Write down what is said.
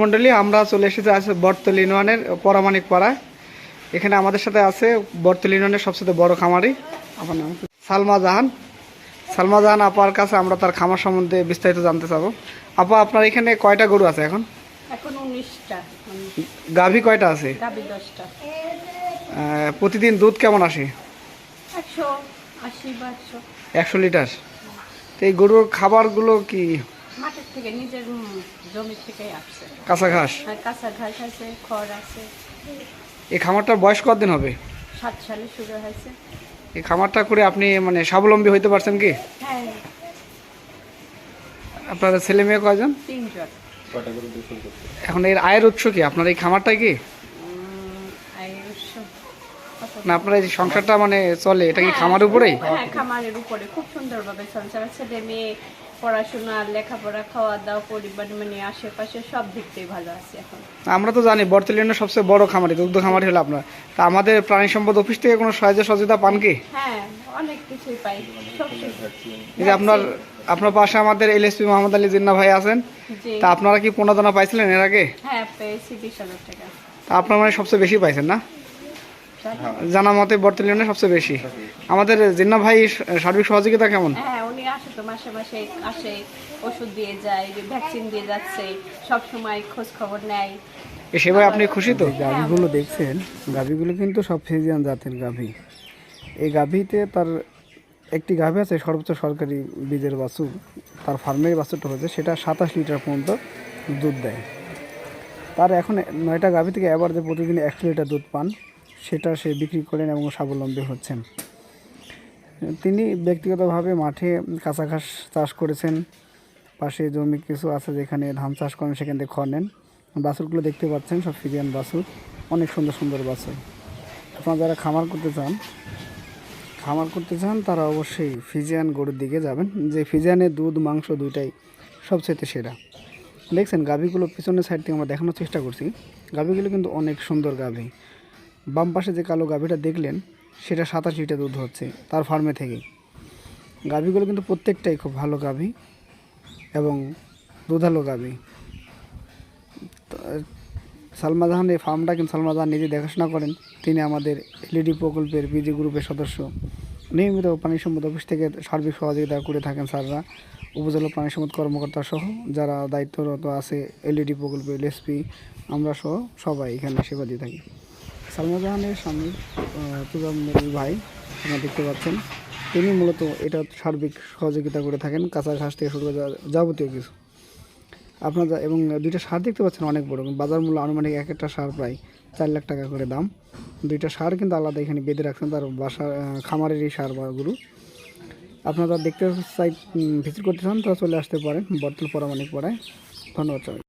মন্ডলী আমরা চলে এসেছি আছে বর্তল ইউনিয়নের পরামানিক পাড়ায়। এখানে আমাদের সাথে আছে বর্তল ইউনিয়নের সবচেয়ে বড় খামারি। আমার নাম সালমা জাহান। সালমা জাহান আপার কাছে আমরা তার খামার সম্বন্ধে বিস্তারিত জানতে চাবো। আপা আপনার এখানে কয়টা গরু আছে এখন? এখন উনিশটা। গাভী কয়টা আছে? প্রতিদিন দুধ কেমন আসে? একশো লিটার। তো এই গরুর খাবারগুলো কি মাঠের থেকে নিজের জমি থেকে আসছে। কাঁচা ঘাস? আর কাঁচা ঘাস আছে খড় আছে। এই খামারটার বয়স কতদিন হবে? সাত সালে শুরু হয়েছে। এই খামারটা করে আপনি মানে স্বাবলম্বী হইতে পারছেন কি? হ্যাঁ। আপনার ছেলে মেয়ে কয়জন? তিনজন। এখন এর আয়ের উৎস কি? আপনার এই খামারটা কি? না আপনার এই সংসারটা মানে চলে এটা কি খামার উপরেই? হ্যাঁ খামারের উপরে খুব সুন্দরভাবে চলছে। আমার ছেলে মেয়ে পড়াশোনা লেখাপড়া খাওয়া দাওয়া পরিবার মানে আশেপাশে সব দিক থেকে ভালো আছে এখন। আমরা তো জানি বর্তমানে সবচেয়ে বড় খামারি দুগ্ধ খামারি হলো আপনার। তা আমাদের প্রাণী সম্পদ অফিস থেকে কোনো সাহায্য সহযোগিতা পান কি? হ্যাঁ অনেক কিছুই পাই সব এই যে আপনার আপনার পাশে আমাদের এলএসপি মোহাম্মদ আলী জিন্না ভাই আছেন। তা আপনারা কি প্রণোদনা পাইছিলেন এর আগে? হ্যাঁ পেয়েছি বিশ হাজার টাকা। তা আপনার মানে সবচেয়ে বেশি পাইছেন না? জানা মতে বর্তমানে সবচেয়ে বেশি। আমাদের জিন্না ভাই সার্বিক সহযোগিতা কেমন? হ্যাঁ উনি আসে তো মাসে মাসে আসে ওষুধ দিয়ে যায় ভ্যাকসিন দিয়ে যাচ্ছে সব সময় খোঁজ খবর নেয়। এ সেবায় আপনি খুশি তো? গাভীগুলো দেখছেন গাভীগুলো কিন্তু সব ফ্রিজিয়ান জাতের গাভী। এই গাভীতে তার একটি গাভী আছে সর্বোচ্চ সরকারি বীজের বাছুর তার ফার্মের বাছুরটা হয়েছে সেটা সাতাশ লিটার পর্যন্ত দুধ দেয়। তার এখন নয়টা গাভী থেকে এবার যে প্রতিদিন একশো লিটার দুধ পান। সেটা সে বিক্রি করেন এবং স্বাবলম্বী হচ্ছেন। তিনি ব্যক্তিগতভাবে মাঠে কাঁচা ঘাস চাষ করেছেন। পাশে জমি কিছু আছে যেখানে ধান চাষ করেন, সেখান থেকে খড় নেন। বাছুরগুলো দেখতে পাচ্ছেন, সব ফিজিয়ান বাছুর। অনেক সুন্দর সুন্দর বাছুর। আপনারা যারা খামার করতে চান, খামার করতে চান, তারা অবশ্যই ফিজিয়ান গরুর দিকে যাবেন। যে ফিজিয়ানের দুধ, মাংস দুইটাই সবচেয়ে সেরা। দেখছেন, গাভীগুলো পিছনের সাইড থেকে আমরা দেখানোর চেষ্টা করছি। গাভীগুলো কিন্তু অনেক সুন্দর গাভী। বাম পাশে যে কালো গাভীটা দেখলেন, সেটা সাতাশ লিটার দুধ হচ্ছে তার ফার্মে থেকে। গাভীগুলো কিন্তু প্রত্যেকটাই খুব ভালো গাভী এবং দুধালো গাভী। সালমা জাহান, এই ফার্মটা কিন্তু সালমা জাহান নিজে দেখাশোনা করেন। তিনি আমাদের এলইডি প্রকল্পের বিজি গ্রুপের সদস্য। নিয়মিত প্রাণী সম্পদ অফিস থেকে সার্বিক সহযোগিতা করে থাকেন স্যাররা। উপজেলা প্রাণী সম্পদ কর্মকর্তা সহ যারা দায়িত্বরত আছে এলইডি প্রকল্পের এলএসপি আমরা সহ সবাই এখানে সেবা দিয়ে থাকি। সালমা জাহানের স্বামী তুজামুল ভাই আপনারা দেখতে পাচ্ছেন। তিনি মূলত এটা সার্বিক সহযোগিতা করে থাকেন কাঁচা ঘাস থেকে শুরু করে যাবতীয় কিছু। আপনার এবং দুইটা সার দেখতে পাচ্ছেন অনেক বড়। বাজার মূল্য আনুমানিক এক একটা সার প্রায় চার লাখ টাকা করে দাম। দুইটা সার কিন্তু আলাদা এখানে বেঁধে রাখছেন তার বাসা আহ, খামারেরই সার বা গরু। আপনারা দেখতে চাই ভিজিট করতে চান তারা চলে আসতে পারেন বর্তল পরামানিক পড়ায়। ধন্যবাদ